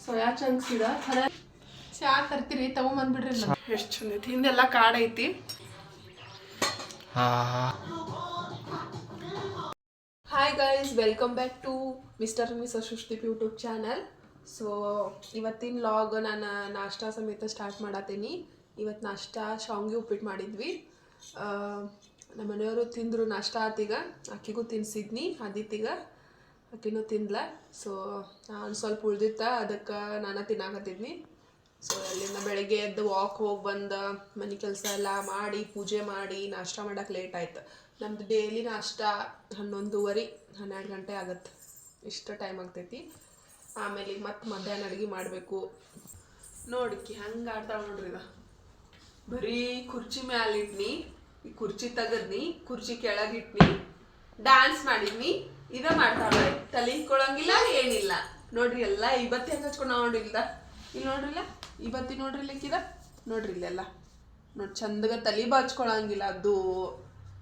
Soya chunks ಇದ ಖರ ಚಾ ತರ್ತೀರಿ? ತಗೊಂಬಂದ್ಬಿಡ್ರಿ ಎಷ್ಟು ಚಂದ ಐತಿ. ಹಿಂದೆಲ್ಲ ಕಾಡೈತಿ ಐತಿ. Hi guys welcome back to mister miss Sushdeep YouTube channel so ಇವತ್ತಿನ ಲಾಗ್ ನಾನು ನಾಷ್ಟಾ ಸಮೇತ ಸ್ಟಾರ್ಟ್ ಮಾಡತ್ತೀನಿ ಇವತ್ತು ನಾಷ್ಟಾ ಶಾವ್ಗೆ ಉಪ್ಪಿಟ್ಟು ಮಾಡಿದ್ವಿ. ಆ, ನಮ್ಮ ಮನೆಯವರು ತಿಂದರು ನಾಷ್ಟ ಆತಿಗ ಅಕ್ಕಿಗೂ ತಿನ್ಸಿದ್ನಿ ಆದಿತ್ತೀಗ ಆಕಿನೂ ತಿಂದ್ಲ ಸೊ ನಾನು ಸ್ವಲ್ಪ ಉಳ್ದಿತ್ತ, ಅದಕ್ಕೆ ನಾನು ತಿನ್ನಾಕತ್ತಿದ್ನಿ. ಸೊ ಅಲ್ಲಿಂದ ಬೆಳಗ್ಗೆ ಎದ್ದು ವಾಕ್ ಹೋಗಿ ಬಂದು, ಮನೆ ಕೆಲಸ ಎಲ್ಲ ಮಾಡಿ, ಪೂಜೆ ಮಾಡಿ, ನಾಷ್ಟ ಮಾಡಕ್ಕೆ ಲೇಟ್ ಆಯ್ತು. ನಮ್ದು ಡೈಲಿ ನಾಷ್ಟ ಹನ್ನೊಂದುವರೆ, ಹನ್ನೆರಡು ಗಂಟೆ ಆಗತ್ತೆ. ಇಷ್ಟು ಟೈಮ್ ಆಗ್ತೈತಿ. ಆಮೇಲೆ ಮತ್ತೆ ಮಧ್ಯಾಹ್ನ ಅಡುಗೆ ಮಾಡಬೇಕು. ನೋಡಿಕಿ ಹಂಗೆ ಆಡ್ತಾಳೆ ನೋಡ್ರಿ ಇದು. ಬರೀ ಕುರ್ಚಿ ಮ್ಯಾಲಿಟ್ನಿ ಈ ಕುರ್ಚಿ ತೆಗದ್ನಿ, ಕುರ್ಚಿ ಕೆಳಗಿಟ್ನಿ ಡ್ಯಾನ್ಸ್ ಮಾಡಿದ್ನಿ. ಇದ ಮಾಡ್ತಾಳೆ ತಲೆ ಇಟ್ಕೊಳಂಗಿಲ್ಲ ಏನಿಲ್ಲ. ನೋಡ್ರಿ ಎಲ್ಲ ಇವತ್ತಿ ಹೆಂಗೆ ಹಚ್ಕೊಂಡು ನೋಡ್ರಿ ನೋಡಿಲ್ದ ಇಲ್ಲಿ ನೋಡ್ರಿಲ್ಲ? ಇವತ್ತಿ ನೋಡ್ರಿ ಕಿದ ನೋಡ್ರಿ ಇಲ್ಲೆಲ್ಲ. ನೋಡಿ ಚಂದಗ ತಲೆ ಬಾಚ್ಕೊಳಂಗಿಲ್ಲ ಅದು.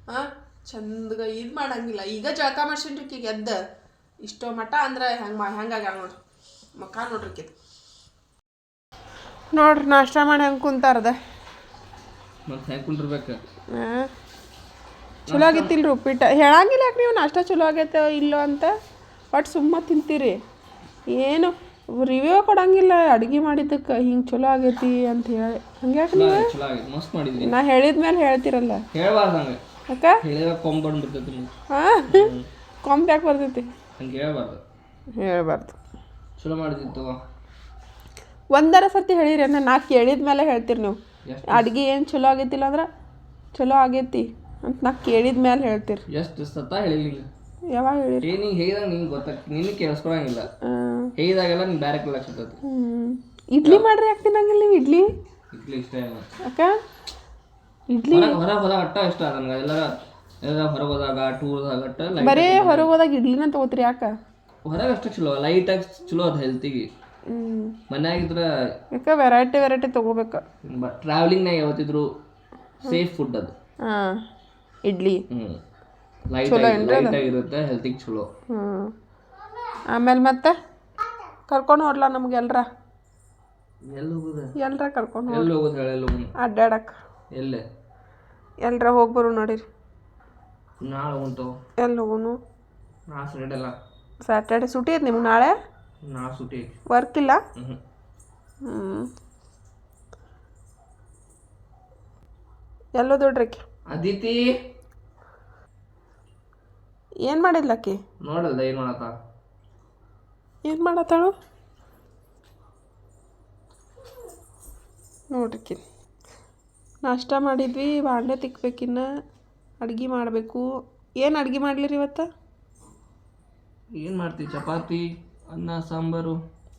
ಆ? ಚಂದಗ ಇದು ಮಾಡಂಗಿಲ್ಲ. ಈಗ ಜಳಕ ಮಾಡ್ಸಿನ್ರಿ ಈಗ ಎದ್ದ. ಇಷ್ಟೋ ಮಠ ಅಂದ್ರೆ ಹೆಂಗೆ ಹೆಂಗಾಗ್ಯಾಳ ನೋಡ್ರಿ ಮಕ್ಕ ನೋಡ್ರಿ ಕಿದ್ ನೋಡ್ರಿ ನಾಷ್ಟ ಮಾಡಿ ಹೆಂಗೆ ಕುಂತಾರದ? ಮತ್ತೆ ಹೆಂಗೆ ಕುಂಡಿರ್ಬೇಕು ಚಲೋ ಆಗಿತ್ತಿಲ್ರಿ ಉಪ್ಪಿಟ್ಟು. ಹೇಳಂಗಿಲ್ಲ ಯಾಕೆ ನೀವು ನಾಷ್ಟ ಚಲೋ ಆಗೈತೆ ಇಲ್ಲೋ ಅಂತ? ಒಟ್ಟು ಸುಮ್ಮ ತಿಂತೀರಿ. ಏನು ರಿವ್ಯೂ ಕೊಡಂಗಿಲ್ಲ ಅಡುಗೆ ಮಾಡಿದ್ದಕ್ಕೆ ಹಿಂಗೆ ಚಲೋ ಆಗೈತಿ ಅಂತ ಹೇಳಿ. ಹಂಗೆ ಯಾಕೆ ನೀವು? ಚಲೋ ಮಸ್ತ್ ಮಾಡಿದ್ವಿ. ನಾ ಹೇಳಿದ್ಮೇಲೆ ಹೇಳ್ತಿರಲ್ಲ? ಹೇಳ್ಬಾರ್ದು ಹಂಗೆ. ಅಕ್ಕ ಕೊಂಬ್ ಬಂದ್ಬಿಡ್ತೈತಿ ನಿಮ್ಗೆ. ಹಾಂ? ಕೊಂಬ್ ಯಾಕೆ ಬರ್ತೈತಿ? ಹಂಗೆ ಹೇಳ್ಬಾರ್ದು. ಹೇಳ್ಬಾರ್ದು. ಚಲೋ ಒಂದರ ಸರ್ತಿ ಹೇಳಿರಿ ಅಂದ್ರೆ ನಾ ಕೇಳಿದ ಮೇಲೆ ಹೇಳ್ತೀರಿ ನೀವು. ಅಡ್ಗೆ ಏನು ಚಲೋ ಆಗೈತಿಲ್ಲ ಅಂದ್ರೆ ಚಲೋ ಆಗೈತಿ. ಅಂತ ನಾ ಕೇಳಿದ ಮೇಲೆ ಹೇಳ್ತೀರಿ. ಎಷ್ಟು ಸತ ಹೇಳಿಲ್ಲ ಯಾವಾಗ ಹೇಳಿರಿ? ಏ ನೀ ಹೇಳಿದಾಗ ನಿಂಗೆ ಗೊತ್ತಾಗ ನಿನ್ನ ಕೇಳಿಸ್ಕೊಳಂಗಿಲ್ಲ ಹೇಗಿದಾಗೆಲ್ಲ ಹೇಳಿದಾಗೆಲ್ಲ ಬ್ಯಾರೆ ಬೇರೆ ಸಿಗ್ತೈತಿ ಹ್ಮ್. ಇಡ್ಲಿ ಮಾಡ್ರಿ ಯಾಕೆ ತಿನ್ನಂಗಿಲ್ಲ ನೀವು ಇಡ್ಲಿ? ಇಡ್ಲಿ ಇಷ್ಟ ಇಲ್ಲ. ಅಕ್ಕ ಇಡ್ಲಿ ಹೊರ ಹೊರ ಹೋದಾಗ ಅಟ್ಟ ಇಷ್ಟ ನನಗೆ. ಎಲ್ಲರ ಎಲ್ಲ ಹೊರಗೆ ಹೋದಾಗ ಟೂರ್ದಾಗ ಅಟ್ಟ ಬರೇ ಹೊರಗೆ ಹೋದಾಗ ಇಡ್ಲಿನ ತಗೋತೀರಿ ಯಾಕ? ಹೊರಗೆ ಅಷ್ಟು ಚಲೋ ಲೈಟಾಗಿ ಚಲೋ ಅದು ಹೆಲ್ತಿಗೆ ಮನ್ಯಾಗಿದ್ರ ಯಾಕೆ ಯಾಕ ವೆರೈಟಿ ವೆರೈಟಿ ತಗೋಬೇಕು. ಟ್ರಾವೆಲಿಂಗ್ನಾಗ ಯಾವತ್ತಿದ್ರು ಸೇಫ್ ಫುಡ್ ಅದು. ಹಾಂ. ಇಡ್ಲಿ. ಇರುತ್ತೆ ಹೆಲ್ತಿಗೆ ಚಲೋ ಹ್ಞೂ ಆಮೇಲೆ ಮತ್ತೆ? ಕರ್ಕೊಂಡು ಹೋಗ್ಲಾ ನಮ್ಗೆ ಎಲ್ರ? ಎಲ್ಲಿ ಹೋಗುದ? ಎಲ್ರ ಕರ್ಕೊಂಡು ಹೋಗಿ ಎಲ್ಲಿ ಹೋಗುದು ಎಲ್ಲಿ ಹೋಗುನು ಅಡ್ಡಾಡಕ್ಕೆ ಎಲ್ಲೇ? ಎಲ್ರ ಹೋಗಿ ಬರು ನೋಡಿರಿ. ನಾಳೆ ಉಂಟು ಎಲ್ಲಿ ಹೋಗುನು? ನಾ ಸ್ಯಾಟರ್ಡೆ ಸುಟಿ ಐತೆ ನಿಮ್ಗೆ ನಾಳೆ? ನಾ ಸುಟಿ. ವರ್ಕ್ ಇಲ್ಲ? ಹ್ಞೂ ಹ್ಞೂ ಎಲ್ಲೋ ದೊಡ್ರಕ್ಕೆ ಅದಿತಿ ಏನು ಮಾಡಿದ್ಲಕ್ಕಿ ನೋಡಲ್ದ ಏನು ಮಾಡತ್ತ ಏನು ಮಾಡತ್ತಾಳು ನೋಡ್ರಿ ನಾಷ್ಟ ಮಾಡಿದ್ವಿ ಬಾಂಡೆ ತಿಕ್ಬೇಕಿನ್ನ ಅಡ್ಗೆ ಮಾಡಬೇಕು. ಏನು ಅಡ್ಗೆ ಮಾಡ್ಲಿರಿ ಇವತ್ತು? ಏನು ಮಾಡ್ತೀವಿ ಚಪಾತಿ ಅನ್ನ ಸಾಂಬಾರು.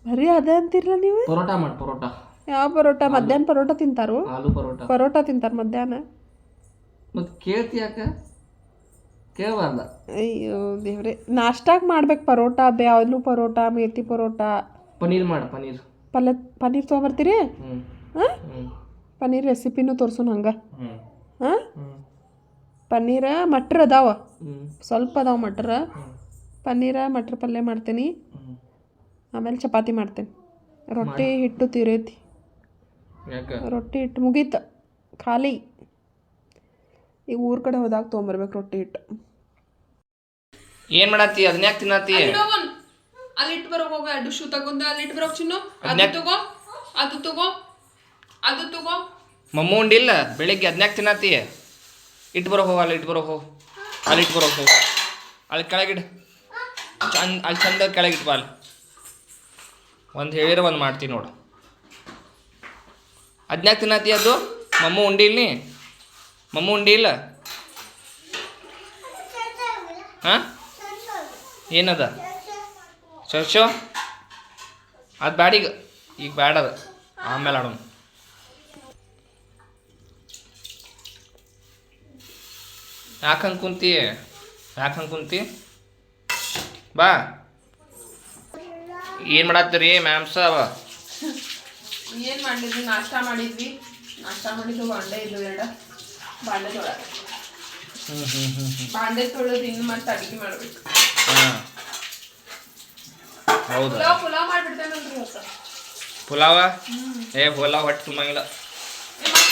ಬರೀ ಅದೇ ಅಂತಿರಲ್ಲ ನೀವು? ಪರೋಟ ಮಾಡಿ ಪರೋಟ. ಯಾವ ಪರೋಟ? ಮಧ್ಯಾಹ್ನ ಪರೋಟ ತಿಂತಾರು? ಆಲೂ ಪರೋಟ. ಪರೋಟ ತಿಂತಾರೆ ಮಧ್ಯಾಹ್ನ? ಮತ್ತು ಕೇಳ್ತಿ ಯಾಕ? ಕೇಳಬಾರ್ದ. ಅಯ್ಯೋ ದೇವ್ರೆ ನಾಷ್ಟಾಗ ಮಾಡ್ಬೇಕು ಪರೋಟ ಬ್ಯಾವ್ಲು ಪರೋಟ ಮೇತಿ ಪರೋಟ. ಪನೀರ್ ಮಾಡ ಪನೀರ್ ಪಲ್ಯ ಪನ್ನೀರ್ ತೊಗೊಬರ್ತೀರಿ? ಹ್ಞೂ ಹಾಂ? ಹ್ಞೂ ಪನ್ನೀರ್ ರೆಸಿಪಿನೂ ತೋರ್ಸು ಹಂಗೆ. ಹ್ಞೂ ಹಾಂ? ಪನ್ನೀರ ಮಟ್ರ್ ಅದಾವ. ಹ್ಞೂ ಸ್ವಲ್ಪ ಅದಾವ ಮಟ್ರ. ಪನ್ನೀರ ಮಟ್ರ್ ಪಲ್ಯ ಮಾಡ್ತೀನಿ. ಆಮೇಲೆ ಚಪಾತಿ ಮಾಡ್ತೇನೆ. ರೊಟ್ಟಿ ಹಿಟ್ಟು ತಿರೈತಿ. ಯಾಕೆ? ರೊಟ್ಟಿ ಹಿಟ್ಟು ಮುಗೀತು. ಖಾಲಿ. ಈಗ ಊರ ಕಡೆ ಹೋದಾಗ ತೊಗೊಂಬರ್ಬೇಕು ರೊಟ್ಟಿ ಹಿಟ್ಟು. ಏನ್ ಮಾಡತ್ತಿ? ಅದನ್ನ ಯಾಕೆ ತಿನ್ನತ್ತಿ? ಅಲ್ಲಿ ಇಟ್ಟು ಬರೋ ಹೋಗ. ಎರಡು ಶೂ ತಗೊಂಡ ಅಲ್ಲಿ ಇಟ್ಟು ಬರೋಕ್ ಚಿನ್ನು. ಅದು ತಗೋ. ಅದು ತಗೋ. ಅದು ತಗೋ. ಮಮ್ಮ ಉಂಡಿಲ್ಲ? ಬೆಳಿಗ್ಗೆ ಅದನ್ಯಾಕೆ ತಿನ್ನತ್ತಿ? ಇಟ್ಟು ಬರೋ ಹೋಗ ಅಲ್ಲಿ ಇಟ್ಟು ಬರೋ ಹೋಗು. ಅಲ್ಲಿ ಇಟ್ಟು ಬರೋ ಹೋಗು. ಅಲ್ಲಿ ಕೆಳಗಿಡ ಚಂದ ಅಲ್ಲಿ ಚಂದ ಕೆಳಗಿಟ್ಟು ಬಾ ಅಲ್ಲಿ. ಒಂದು ಹೇಳಿರ ಒಂದು ಮಾಡ್ತೀನಿ ನೋಡು. ಅದನ್ಯಾಕೆ ತಿನ್ನತ್ತಿ ಅದು? ಮಮ್ಮ ಉಂಡಿಲ್ಲ ಇಲ್ಲಿ ಮಮ್ಮ ಉಂಡಿ ಇಲ್ಲ? ಹಾಂ? ಏನದ? ಶೋ ಅದು ಬ್ಯಾಡೀಗ. ಈಗ ಬ್ಯಾಡ ಅದು ಆಮೇಲೆ ಆಡೋಣ. ಯಾಕೆ ಹಂಗೆ ಕುಂತಿ? ಯಾಕೆ ಹಂಗೆ ಕುಂತಿ? ಬಾ. ಏನು ಮಾಡತ್ತೀರಿ ಮ್ಯಾಮ್ಸ ಅವ ಏನು ಮಾಡಿದ್ವಿ ನಾಷ್ಟ ಮಾಡಿದ್ವಿ. ನಾಷ್ಟ ಮಾಡಿದ್ದು ಅಂಡೆ ಇದ್ದು ಎರಡು. ಬಾಂಡೆ ತೊಳ ಹ್ಞೂ ಹ್ಞೂ ಹ್ಞೂ ಬಾಂಡೆ ತೊಳೆದು ಇನ್ನು ಮತ್ತೆ ಅಡಿಗೆ ಮಾಡ್ಬೇಕು. ಹೌದಾ? ಪುಲಾವ್ ಪುಲಾವ್ ಮಾಡ್ಬಿಡ್ತೇನೆ ನೋಡ್ರಿ ಇವತ್ತು ಪುಲಾವ? ಏ ಪುಲಾವ್ ಹೊಟ್ಟೆ ತುಂಬಂಗಿಲ್ಲ.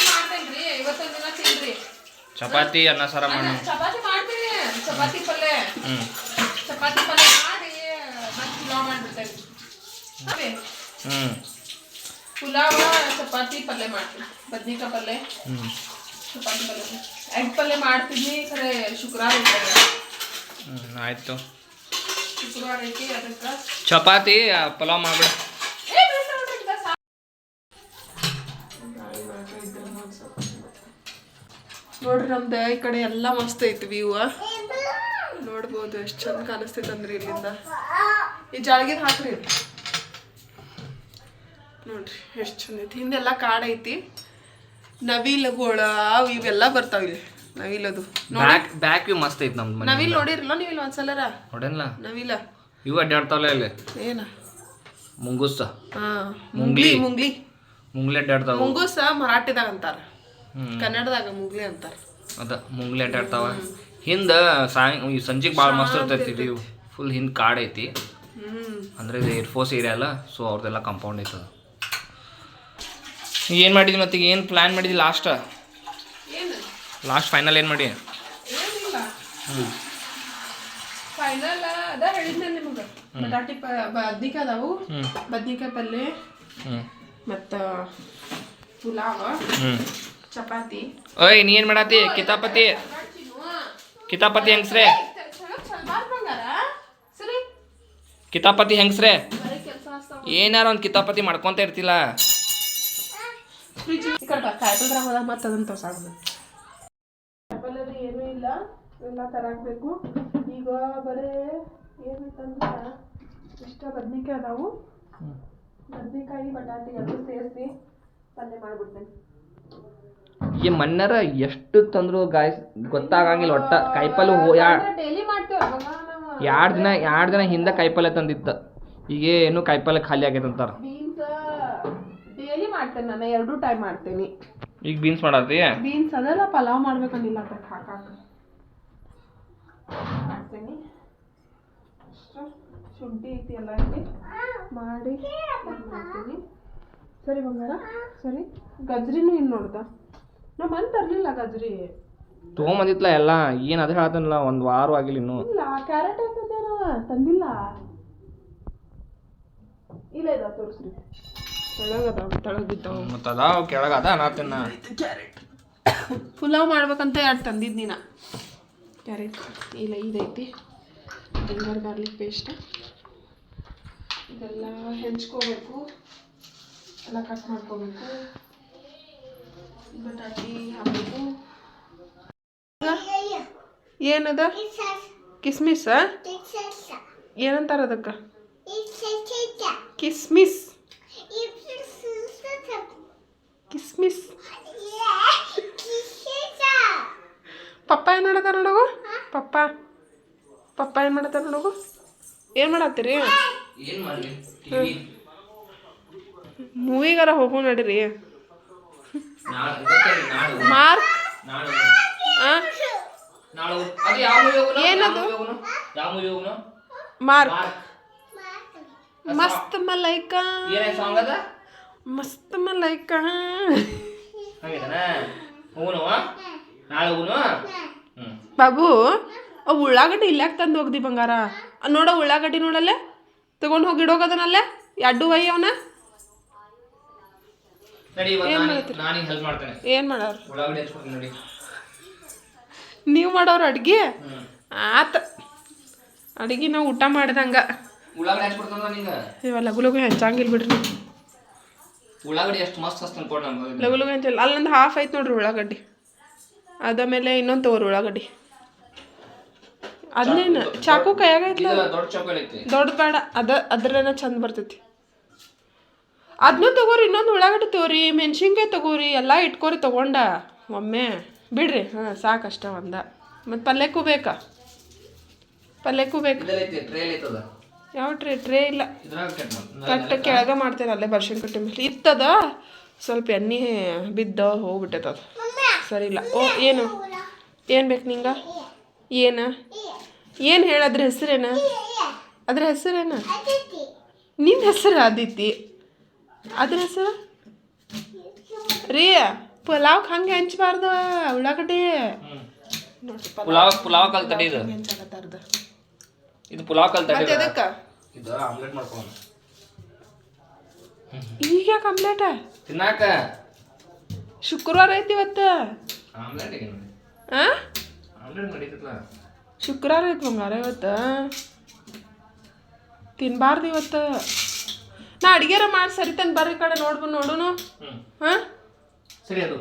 ಮಾಡ್ತೇನ್ರಿ ಇವತ್ತೊಂದ್ ದಿನ ತಿನ್ರಿ ಚಪಾತಿ ಅನ್ನ ಸಾರ ಚಪಾತಿ ಮಾಡ್ತೀನಿ ಚಪಾತಿ ಪಲ್ಯ. ಚಪಾತಿ ಪಲ್ಯ ಮಾಡಿ ಮತ್ತೆ ಪುಲಾವ್ ಮಾಡ್ಬಿಡ್ತೇನೆ. ಅದೇ. ಹ್ಞೂ ಪುಲಾವ ಚಪಾತಿ ಪಲ್ಯ ಮಾಡ್ತೀನಿ. ಬದ್ನಿಕಾಯಿ ಪಲ್ಯ. ಹ್ಞೂ ಚಪಾತಿ ಪಲ್ಯ ಎಗ್ ಪಲ್ಯ ಮಾಡ್ತೀನಿ ಖರೆ ಶುಕ್ರವಾರ ಹ್ಞೂ ಆಯಿತು. ಶುಕ್ರವಾರ ಐತಿ ಅದಕ್ಕೆ. ಚಪಾತಿ ಪಲಾವ್ ಮಾಡ್ಬಿಡ. ನೋಡ್ರಿ ನಮ್ದು ಈ ಕಡೆ ಎಲ್ಲ ಮಸ್ತ್ ಐತಿ ವ್ಯೂ ನೋಡ್ಬೋದು ಎಷ್ಟು ಚಂದ ಕಾಣಿಸ್ತೈತೆ ಅಂದ್ರಿ ಇಲ್ಲಿಂದ. ಈ ಜಾಳಗಿದ ಹಾಕ್ರಿ. ನೋಡ್ರಿ ಎಷ್ಟು ಚಂದ ಐತಿ. ಹಿಂದೆಲ್ಲ ಕಾಡೈತಿ ನವಿಲುಗಳ ಅವು ಇವೆಲ್ಲ ಬರ್ತಾವ ಇಲ್ಲಿ. ನವಿಲದು ಬ್ಯಾಕ್ ಬ್ಯಾಕ್ ವ್ಯೂ ಮಸ್ತ್ ಐತಿ ನಮ್ದು ಮನೆ ನವಿಲ್ ನೋಡಿರಲ್ಲ ನೀವು ಇಲ್ಲಿ ಒಂದ್ಸಲರ? ನೋಡೇನಲ್ಲ ನವಿಲ. ಇವು ಅಡ್ಡಾಡ್ತಾವಲ್ಲ ಇಲ್ಲಿ ಏನ? ಮುಂಗುಸ ಹಾ ಮುಂಗ್ಲಿ. ಮುಂಗ್ಲಿ ಮುಂಗ್ಲಿ. ಅಡ್ಡಾಡ್ತಾವ ಮುಂಗುಸ ಮರಾಠಿದಾಗ ಅಂತಾರ. ಕನ್ನಡದಾಗ ಮುಂಗ್ಲಿ ಅಂತಾರ. ಅದ ಮುಂಗ್ಲಿ ಅಡ್ಡಾಡ್ತಾವ ಹಿಂದ ಸಾಯಂ ಈ ಸಂಜೆಗೆ ಭಾಳ ಮಸ್ತ್ ಇರ್ತೈತಿ ಇದು ಫುಲ್ ಹಿಂದ್ ಕಾಡ್ ಐತಿ. ಅಂದ್ರೆ ಇದು ಏರ್ಫೋರ್ಸ್ ಏರಿಯಾ ಅಲ್ಲ ಸೊ ಅವ್ರದ್ದೆಲ್ಲ ಕಾಂಪೌಂಡ್ ಐತದ. ಏನು ಮಾಡಿದ್ವಿ ಮತ್ತೆ ಏನು ಪ್ಲ್ಯಾನ್ ಮಾಡಿದ್ವಿ ಲಾಸ್ಟ್ ಲಾಸ್ಟ್ ಫೈನಲ್ ಏನು ಮಾಡಿ? ಹ್ಞೂ ಫೈನಲ್ ಅದ ಹೇಳಿದ್ನ ನಿಮಗೆ. ಬಟಾಟಿ ಪ ಬದ್ನಿಕಾಯಿ ಅದಾವು. ಹ್ಞೂ ಬದ್ನಿಕಾಯಿ ಪಲ್ಯ ಹ್ಞೂ ಮತ್ತ ಚಪಾತಿ. ಓಯ್ ನೀ ಏನು ಮಾಡತ್ತಿ ಕಿತಾಪತಿ. ಕಿತಾಪತಿ ಹೆಂಗ್ಸ್ರೆ? ಕಿತಾಪತಿ ಹೆಂಗ್ಸ್ರೆ? ಏನಾರ ಒಂದು ಕಿತಾಪತಿ ಮಾಡ್ಕೊಂತ ಇರ್ತಿಲ್ಲ. ಕಾಯಿಪಲ್ರ ಹೋದಾಗ ಮತ್ತೆ ಅದನ್ನ ಕಾಯಿಪಲ್ಲೆ ಏನೂ ಇಲ್ಲ. ಎಲ್ಲ ತರಾಕ್ಬೇಕು ಈಗ ಬರೇ ಏನಂತಂದ್ರೆ ಇಷ್ಟ ಬದ್ನಿಕಾಯಿ ಅದಾವು. ಬದ್ನಿಕಾಯಿ ಬಟಾಟಿ ಎಲ್ಲರೂ ಸೇರಿಸಿ ಪಲ್ಯ ಮಾಡಿಬಿಡ್ತೇನೆ. ಈ ಮನ್ನರ ಎಷ್ಟು ತಂದ್ರು ಗಾಯ್ಸ್ ಗೊತ್ತಾಗಂಗಿಲ್ಲ ಒಟ್ಟ. ಕಾಯಿಪಲ್ಲೆ ಡೈಲಿ ಮಾಡ್ತೇವೆ ಎರಡು ದಿನ ಎರಡು ದಿನ ಹಿಂದೆ ಕಾಯಿಪಲ್ಲೆ ತಂದಿತ್ತ. ಈಗ ಏನು ಕಾಯಿಪಲ್ಲೆ ಖಾಲಿ ಆಗೈತೆ ಅಂತಾರ. ಮಾಡ್ತೇನೆ ನಾನು ಎರಡು ಟೈಮ್ ಮಾಡ್ತೀನಿ. ಈಗ ಬೀನ್ಸ್ ಮಾಡತ್ತಿ ಬೀನ್ಸ್ ಅದಲ್ಲ ಪಲಾವ್ ಮಾಡ್ಬೇಕಂದಿಲ್ಲ ಅದಕ್ಕೆ ಹಾಕಾಕ. ಮಾಡ್ತೀನಿ. ಅಷ್ಟು ಶುಂಠಿ ಐತಿ ಎಲ್ಲ ಇಲ್ಲಿ. ಮಾಡಿ ಮಾಡ್ತೀನಿ. ಸರಿ ಬಂಗಾರ ಸರಿ. ಗಜ್ರಿನೂ ಇನ್ನು ನೋಡ್ದ. ನಮ್ಮ ಮನೆ ತರಲಿಲ್ಲ ಗಜ್ರಿ. ತೊಗೊಂಬಂದಿತ್ಲ ಎಲ್ಲ ಏನು ಅದೇ ಹೇಳ್ತಾನಲ್ಲ ಒಂದು ವಾರ ಆಗಿಲ್ಲ ಇನ್ನು. ಇಲ್ಲ ಕ್ಯಾರೆಟ್ ಅಂತ ತಂದಿಲ್ಲ. ಇಲ್ಲ ಇದ ತೋರಿಸ್ರಿ. ಮತ್ತು ಅದಾವ ಕೆಳಗೆ ಅದ ಕ್ಯಾರೆಟ್ ಪುಲಾವ್ ಮಾಡ್ಬೇಕಂತ ಎರಡು ತಂದಿದ್ದು ನೀನ? ಕ್ಯಾರೆಟ್ ಇಲ್ಲ ಇದೈತಿ. Ginger garlic paste. ಇದೆಲ್ಲ ಹೆಂಚ್ಕೋಬೇಕು. ಎಲ್ಲ ಕಟ್ ಮಾಡ್ಕೋಬೇಕು. ಬಟಾಟಿ ಹಾಕಬೇಕು. ಏನದ? ಕಿಸ್ಮಿಸ್ ಏನಂತಾರ ಅದಕ್ಕೆ? ಕಿಸ್ಮಿಸ್. ಕಿಸ್ಮಿಸ್. ಪಪ್ಪ ಏನು ಮಾಡತ್ತಾರ ನೋಡಗು? ಪಪ್ಪ. ಪಪ್ಪ ಏನು ಮಾಡತ್ತಾರ ನೋಡಗು? ಏನು ಮಾಡತ್ತೀರಿ? ಮೂವಿಗಾರ ಹೋಗು ನಡೀರಿ. ಮಾರ್ಕ್. ಏನದು? ಮಾರ್ಕ್. ಮಸ್ತ್ ಮಲೈಕ. ಮಸ್ತ್ ಮಲೈಕ ಬಾಬು ಅವು ಉಳ್ಳಾಗಡ್ಡಿ ಇಲ್ಲಾಕ ತಂದು ಹೋಗ್ದಿ ಬಂಗಾರ? ನೋಡ ಉಳ್ಳಾಗಡ್ಡಿ ನೋಡಲ್ಲ? ತಗೊಂಡು ಹೋಗಿ ಇಡೋಗದನಲ್ಲ? ಎಡ್ಡು ವೈ ಅವನ? ಏನ್ ಮಾಡೋರು? ನೀವು ಮಾಡೋರು ಅಡ್ಗೆ? ಆತ. ಅಡಿಗೆ ನಾವು ಊಟ ಮಾಡಿದಂಗ. ಇವೆಲ್ಲ ಹಚ್ಕೊಡ್ತಾನ ನಿಂಗೆ? ಇವ ಲಗು ಲಗು ಹೆಂಚಂಗಿಲ್ಲ ಬಿಡ್ರಿ. ಉಳ್ಳಾಗಡ್ಡಿ ಎಷ್ಟು ಮಸ್ತ್ ನಮ್ಗೆ ಲಗು ಲಗು ಅಲ್ಲೊಂದು ಹಾಫ್ ಐತೆ ನೋಡ್ರಿ ಉಳ್ಳಾಗಡ್ಡಿ. ಅದ ಮೇಲೆ ಇನ್ನೊಂದು ತಗೋರಿ ಉಳ್ಳಾಗಡ್ಡಿ. ಅದೇನು ಚಾಕು ಕೈಯಾಗ ಐತ್ಲ ದೊಡ್ಡ ಚೌಕಲ್ ಐತಿ. ದೊಡ್ಡ ಬೇಡ. ಅದ ಅದ್ರನ ಚಂದ ಬರ್ತೈತಿ. ಅದನ್ನೂ ತಗೋರಿ ಇನ್ನೊಂದು ಉಳ್ಳಾಗಡ್ಡಿ ತಗೋರಿ ಮೆಣಸಿನ್ಕಾಯಿ ತಗೋರಿ ಎಲ್ಲ ಇಟ್ಕೋರಿ ತಗೊಂಡ. ಒಮ್ಮೆ. ಬಿಡ್ರಿ. ಹಾಂ ಸಾಕಷ್ಟ ಒಂದ. ಮತ್ತು ಪಲ್ಯಕ್ಕೂ ಬೇಕಾ? ಪಲ್ಯಕ್ಕೂ ಬೇಕು? ಯಾವ ಟ್ರೇ ಟ್ರೇ ಇಲ್ಲ. ಕಟ್ಟ ಕೆಳಗೆ ಮಾಡ್ತೇನೆ ಅಲ್ಲೇ ಬರ್ಷನ್ ಕಟ್ಟಿ ಮೇಲೆ. ಇತ್ತದ ಸ್ವಲ್ಪ ಎಣ್ಣೆ ಬಿದ್ದ ಹೋಗ್ಬಿಟ್ಟೈತೆ ಅದು. ಸರಿ ಇಲ್ಲ. ಓ ಏನು? ಏನು ಬೇಕು ನಿಂಗ? ಏನು? ಏನು ಹೇಳ ಅದ್ರ ಹೆಸರೇನ? ಅದ್ರ ಹೆಸರೇನ? ನಿನ್ನ ಹೆಸರು ಆದಿತಿ. ಅದ್ರ ಹೆಸರು? ರೀ ಪಲಾವ್ ಹಂಗೆ ಹಂಚಬಾರ್ದು ಉಳ್ಳಾಗಡ್ಡಿ. ಪುಲಾವ್ ಪುಲಾವ್ ಕಲ್ ತಡಿ ಇದು ಪುಲಾವ್ ಕಲ್ ತಡಿ ಮತ್ತೆ ಅದಕ್ಕೆ ಇದು ಆಮ್ಲೆಟ್ ಮಾಡ್ಕೊಂಡು. ಈಗ ಕಂಪ್ಲೇಟ ತಿನ್ನಾಕ? ಶುಕ್ರವಾರ ಐತಿ ಇವತ್ತು. ಆಮ್ಲೆಟ್ ಆ? ಆಮ್ಲೆಟ್ ನಡೀತಲ್ಲ ಶುಕ್ರವಾರ ಐತಿ ಬಂಗಾರ ಇವತ್ತು. ತಿನ್ಬಾರ್ದು ಇವತ್ತು. ನಾ ಅಡಿಗೆರ ಮಾಡಿ ಸರಿ ತಂದು ಬರ್ರಿ ಕಡೆ ನೋಡ್ಬು ನೋಡುನು. ಹಾಂ ಸರಿ ಅದು.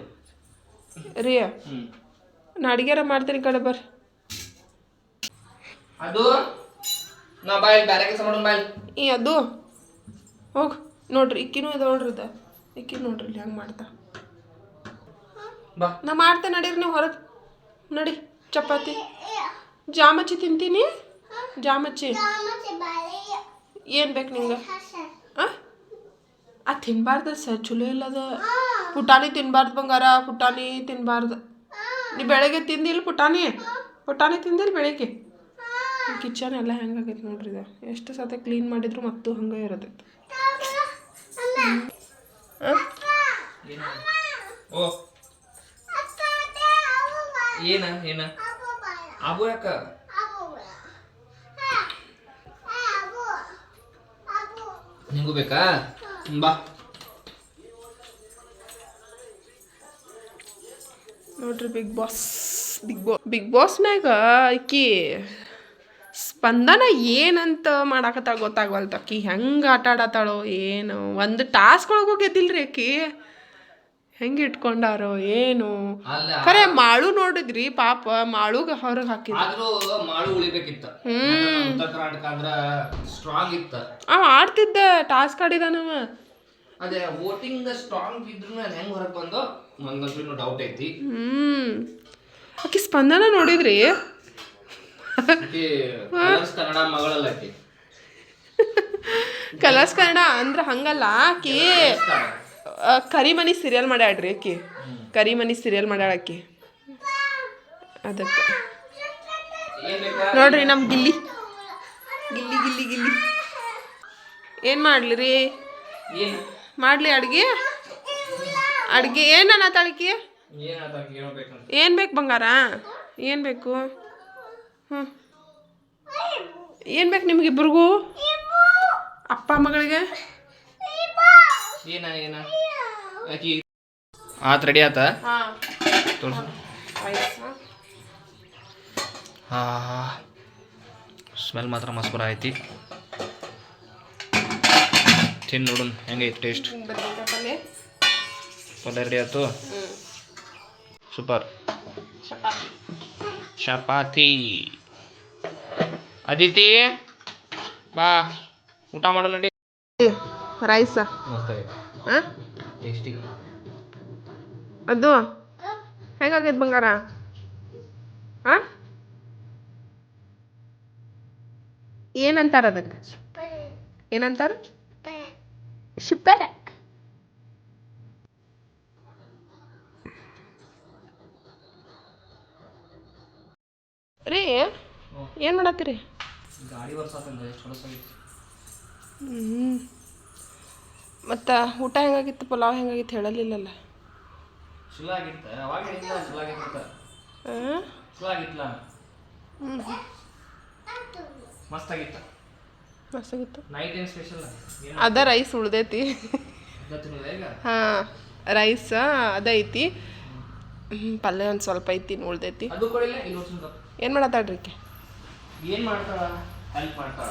ರೀ. ನಾ ಅಡಿಗೆರ ಮಾಡ್ತೀನಿ ಕಡೆ ಬರ್ರಿ. ಅದು? ನಾ ಬಾಯ್ ಬ್ಯಾರೆ ಕೆಲಸ ಮಾಡೋಣ ಈ ಅದು. ಹೋಗ್. ನೋಡ್ರಿ ಇಕ್ಕಿನೂ ಇದು ನೋಡ್ರಿ ಇದು ಇಕ್ಕಿ ನೋಡ್ರಿ ಇಲ್ಲಿ ಹೆಂಗೆ ಮಾಡ್ತಾ. ಬಾ. ನಾ ಮಾಡ್ತೆ ನಡೀರಿ ನೀವು ಹೊರಗೆ. ನಡಿ ಚಪಾತಿ. ಜಾಮಚ್ಚಿ ತಿಂತೀನಿ. ಜಾಮಚ್ಚಿ. ಏನು ಬೇಕು ನಿಂಗೆ? ಆ? ಅದು ತಿನ್ಬಾರ್ದು ಸರ್ ಚಲೋ ಇಲ್ಲ ಅದು ಪುಟಾಣಿ ತಿನ್ಬಾರ್ದು ಬಂಗಾರ ಪುಟಾಣಿ ತಿನ್ಬಾರ್ದು. ನೀ ಬೆಳಗ್ಗೆ ತಿಂದಿಲ್ಲ ಪುಟಾಣಿ? ಪುಟಾಣಿ ತಿಂದಿಲ್ಲ ಬೆಳಿಗ್ಗೆ? ಕಿಚನ್ ಎಲ್ಲ ಹೆಂಗಾಗೈತೆ ನೋಡ್ರಿ ಇದು? ಎಷ್ಟು ಸತ ಕ್ಲೀನ್ ಮಾಡಿದ್ರು ಮತ್ತು ಹಂಗೆ ಇರತೈತೆ. ಏನ ಓ ಏನ ಏನ? ಅಬು ಯಾಕ ನಿಂಗೂ ಬೇಕಾ? ಬಾ. ನೋಡ್ರಿ ಬಿಗ್ ಬಾಸ್ ಬಿಗ್ ಬಾ ಬಿಗ್ ಬಾಸ್ನಾಗ ಆಕಿ ಸ್ಪಂದನ ಏನಂತ ಮಾಡಾಕತ್ತಾಳ ಗೊತ್ತಾಗವಲ್ತ ಆಕಿ ಹೆಂಗೆ ಆಟ ಆಡತ್ತಾಳೋ ಏನು. ಒಂದು ಟಾಸ್ಕ್ ಒಳಗೆ ಗೆದ್ದಿಲ್ರಿ ಆಕಿ ಹೆಂಗೆ ಇಟ್ಕೊಂಡಾರೋ ಏನು. ಖರೆ ಮಾಳು ನೋಡಿದ್ರಿ ಪಾಪ ಮಾಳುಗ ಹೊರಗೆ ಹಾಕಿದ್ರು ಹ್ಮ್. ಅವ ಆಡ್ತಿದ್ದ ಟಾಸ್ಕ್ ಆಡಿದಾನವ ಅದೇ ವೋಟಿಂಗ್ ಸ್ಟ್ರಾಂಗ್ ಇದ್ರು ಹೆಂಗ್ ಹೊರಗೆ ಬಂದು ಡೌಟ್ ಐತಿ. ಹ್ಮ್. ಆಕಿ ಸ್ಪಂದನ ನೋಡಿದ್ರಿ ಕನ್ನಡ ಮಗಳಲ್ಲ ಆಕಿ ಕಲರ್ಸ್ ಕನ್ನಡ ಅಂದ್ರೆ ಹಂಗಲ್ಲ ಆಕಿ ಕರಿ ಕರಿಮನಿ ಸೀರಿಯಲ್ ಮಾಡ್ಯಾಳ್ರಿ ಆಕಿ ಕರಿಮನಿ ಸೀರಿಯಲ್ ಮಾಡ್ಯಾಳ ಆಕಿ ಅದಕ್ಕೆ. ನೋಡ್ರಿ ನಮ್ಮ ಗಿಲ್ಲಿ. ಗಿಲ್ಲಿ ಗಿಲ್ಲಿ ಗಿಲ್ಲಿ. ಏನು ಮಾಡ್ಲಿ ರೀ ಮಾಡಲಿ ಅಡ್ಗೆ? ಅಡ್ಗೆ ಏನು ತಳಕಿ ಏನು ಬೇಕು ಬಂಗಾರ? ಏನು ಬೇಕು? ಹ್ಞೂ ಏನು ಬೇಕು ನಿಮಗಿಬ್ರಿಗೂ ಅಪ್ಪ ಮಗಳಿಗೆ? ಏನ ಏನ? ಆಕಿ ಆತ್ ರೆಡಿ ಆತ? ಹಾಂ. ತೋರ್ಸು ಹಾ ಸ್ಮೆಲ್ ಮಾತ್ರ ಮಸ್ಬರ ಬರ ಐತಿ. ತಿನ್ ನೋಡೋಣ ಹೆಂಗೈತಿ ಟೇಸ್ಟ್ ಪಲ್ಯ. ರೆಡಿ ಆಯ್ತು? ಸೂಪರ್. ಚಪಾತಿ. ಚಪಾತಿ. ಅದಿತಿ ಬಾ ಊಟ ಮಾಡಲ್ಲ ರೈಸ್ ರೈಸ ಅದು? ಹೆಂಗಾಗೈತೆ ಬಂಗಾರ? ಹಾಂ ಏನಂತಾರ ಅದಕ್ಕೆ? ಏನಂತಾರ? ಶಿಪ್ಪರ ರೀ ಏನು ಮಾಡತ್ತೀರಿ? ಹ್ಞೂ ಮತ್ತು ಊಟ ಹೆಂಗಾಗಿತ್ತು ಪಲಾವ್ ಹೆಂಗಾಗಿತ್ತು ಹೇಳಲಿಲ್ಲಲ್ಲ? ಮಸ್ತಾಗಿತ್ತು ಅದ ರೈಸ್ ಉಳ್ದೈತಿ. ಹಾಂ ರೈಸ್ ಅದೈತಿ ಹ್ಮ್, ಪಲ್ಯ ಒಂದು ಸ್ವಲ್ಪ ಐತಿ ಉಳ್ದೈತಿ. ಏನು ಮಾಡತ್ತಾಳ್ರಿ ಏನು ಮಾಡ್ತಾಳ? ಹೆಲ್ಪ್ ಮಾಡ್ತಾಳ.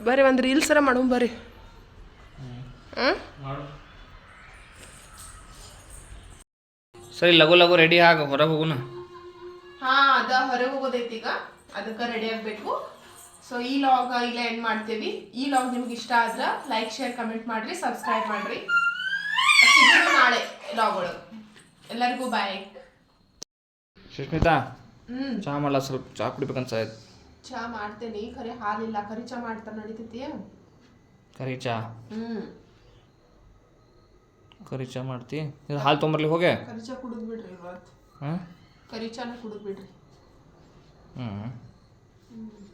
ಬರ್ರಿ ಒಂದು ರೀಲ್ಸರ ಮಾಡು ಬರ್ರಿ. ಸರಿ ಲಘು ಲಘು ರೆಡಿ ಆಗ ಹೊರಗೆ ಹೋಗುನ. ಹಾ ಅದ ಹೊರಗೆ ಹೋಗೋದೈತಿ ಈಗ. ಅದಕ್ಕೆ ರೆಡಿ ಆಗಬೇಕು. ಸೊ ಈ ಲಾಗ್ ಇಲ್ಲೇ ಎಂಡ್ ಮಾಡ್ತೀವಿ. ಈ ಲಾಗ್ ನಿಮ್ಗೆ ಇಷ್ಟ ಆದ್ರೆ ಲೈಕ್ ಶೇರ್ ಕಮೆಂಟ್ ಮಾಡಿರಿ ಸಬ್ಸ್ಕ್ರೈಬ್ ಮಾಡಿರಿ. ಸಿಗೋಣ ನಾಳೆ ಲಾಗ್ಗಳು ಎಲ್ಲರಿಗೂ ಬಾಯ್ ಸುಷ್ಮಿತಾ ಹ್ಞೂ ಚಹಾ ಮಾಡಲ್ಲ ಸ್ವಲ್ಪ ಚಹಾ ಕುಡಿಬೇಕಂತ ಸಾಯ್ತು ಚಾ ಮಾಡ್ತೇನೆ. ಖರೆ ಹಾಲಿಲ್ಲ. ಕರಿ ಚಾ ಮಾಡ್ತಾರೆ ನಡೀತೈತಿ ಕರಿ ಚಹಾ ಹ್ಞೂ ಕರಿ ಚಹಾ ಮಾಡ್ತಿ? ಇದು ಹಾಲು ತೊಂಬರ್ಲಿ ಹೋಗೆ? ಕರಿ ಚಾ ಕುಡಿದ್ ಬಿಡ್ರಿ ಇವತ್ತು ಹಾಂ? ಕರಿ ಚಾನ ಕುಡಿದ್ ಬಿಡ್ರಿ. ಹ್ಞೂ ಹ್ಮ್.